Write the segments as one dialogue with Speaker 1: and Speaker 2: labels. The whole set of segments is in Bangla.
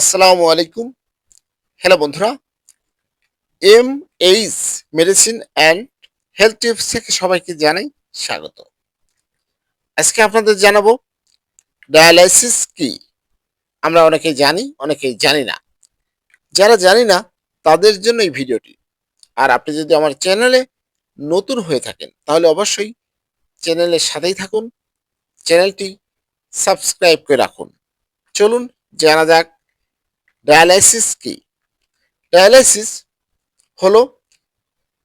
Speaker 1: আসসালামু আলাইকুম। হ্যালো বন্ধুরা M H medicine and health tips থেকে সবাইকে জানাই স্বাগত। আজকে আপনাদের জানাব, ডায়ালাইসিস কি? আমরা অনেকেই জানি অনেকেই জানি না। যারা জানি না, তাদের জন্য এই ভিডিওটি। আর আপনি যদি আমার চ্যানেলে নতুন হয়ে থাকেন, তাহলে অবশ্যই চ্যানেলের সাথেই থাকুন, চ্যানেলটি সাবস্ক্রাইব করে রাখুন। চলুন, জানা যাক ডায়ালাইসিস কি? ডায়ালাইসিস হলো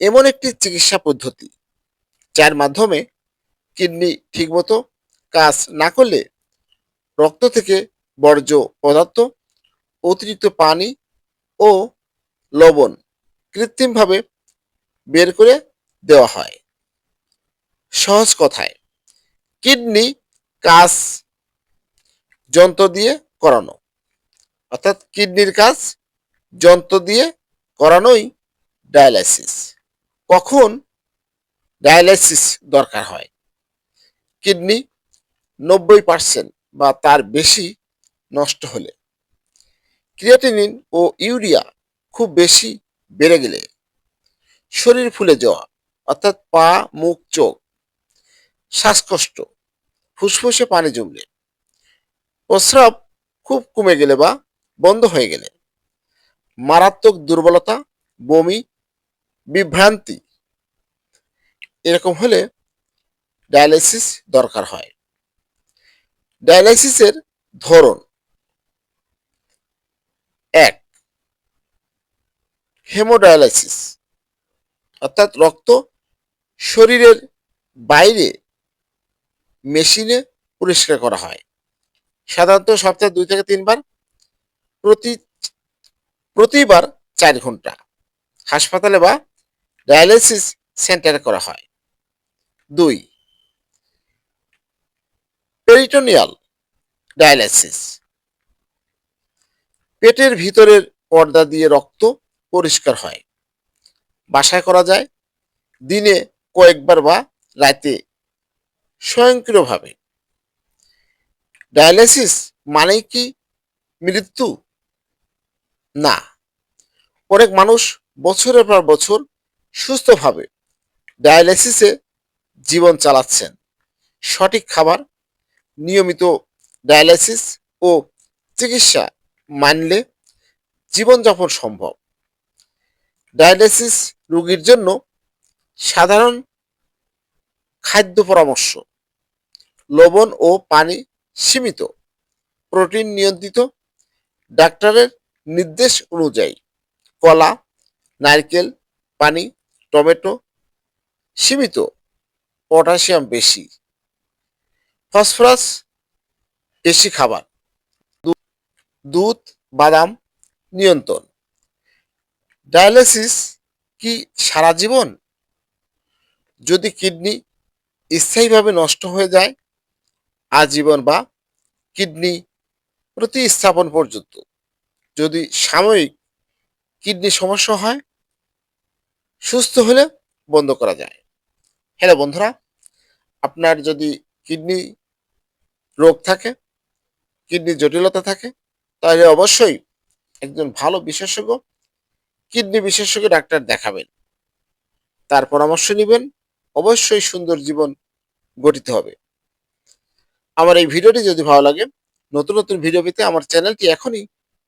Speaker 1: এমন একটি চিকিৎসা পদ্ধতি যার মাধ্যমে কিডনি ঠিকমতো কাজ না করলে রক্ত থেকে বর্জ্য পদার্থ, অতিরিক্ত পানি ও লবণ কৃত্রিমভাবে বের করে দেওয়া হয়। সহজ কথায়, কিডনি কাজ যন্ত্র দিয়ে করানো। অর্থাৎ কিডনির কাজ, যন্ত্র দিয়ে করানোই ডায়ালাইসিস। কখন ডায়ালাইসিস দরকার হয়? কিডনি নব্বই পার্সেন্ট বা তার বেশি নষ্ট হলে। ক্রিয়াটিনিন ও ইউরিয়া খুব বেশি বেড়ে গেলে শরীর ফুলে যাওয়া, অর্থাৎ পা, মুখ, চোখ, শ্বাসকষ্ট, ফুসফুসে পানি জমলে, প্রস্রাব খুব কমে গেলে বা বন্ধ হয়ে গেলে। মারাত্মক দুর্বলতা, বমি, বিভ্রান্তি, এরকম হলে ডায়ালাইসিস দরকার হয়। ডায়ালাইসিসের ধরন এক, হেমোডায়ালাইসিস, অর্থাৎ রক্ত শরীরের বাইরে মেশিনে পরিষ্কার করা হয়। সাধারণত সপ্তাহে দুই থেকে তিনবার প্রতি প্রতিবার চার ঘণ্টা হাসপাতালে বা ডায়ালিসিস সেন্টারে করা হয়। দুই পেরিটোনিয়াল ডায়ালাইসিস পেটের ভিতরের পর্দা দিয়ে রক্ত পরিষ্কার হয়। বাসায় করা যায়। দিনে কয়েকবার বা রাতে স্বয়ংক্রিয়ভাবে। ডায়ালিসিস মানে কি মৃত্যু? না। অনেক মানুষ বছরের পর বছর সুস্থভাবে ডায়ালিসিসে জীবন চালাচ্ছেন। সঠিক খাবার, নিয়মিত ডায়ালিসিস ও চিকিৎসা মানলে জীবনযাপন সম্ভব। ডায়ালিসিস রোগীর জন্য সাধারণ খাদ্য পরামর্শ, লবণ ও পানি সীমিত, প্রোটিন নিয়ন্ত্রিত, ডাক্তারের নির্দেশ অনুযায়ী কলা, নারকেল, পানি, টমেটো সীমিত, পটাশিয়াম বেশি। ফসফরাস বেশি খাবার। দুধ, বাদাম নিয়ন্ত্রণ। ডায়ালিসিস কি সারা জীবন? যদি কিডনি স্থায়ীভাবে নষ্ট হয়ে যায়, আজীবন বা কিডনি প্রতিস্থাপন পর্যন্ত। যদি সাময়িক কিডনি সমস্যা হয়, সুস্থ হলে বন্ধ করা যায়। হ্যালো বন্ধুরা, আপনার যদি কিডনি রোগ থাকে, কিডনি জটিলতা থাকে, তাহলে অবশ্যই একজন ভালো বিশেষজ্ঞ, কিডনি বিশেষজ্ঞ ডাক্তার দেখাবেন। তার পরামর্শ নেবেন, অবশ্যই সুন্দর জীবন গঠিত হবে। আমার এই ভিডিওটি যদি ভালো লাগে, নতুন নতুন ভিডিও পেতে আমার চ্যানেলটি এখনই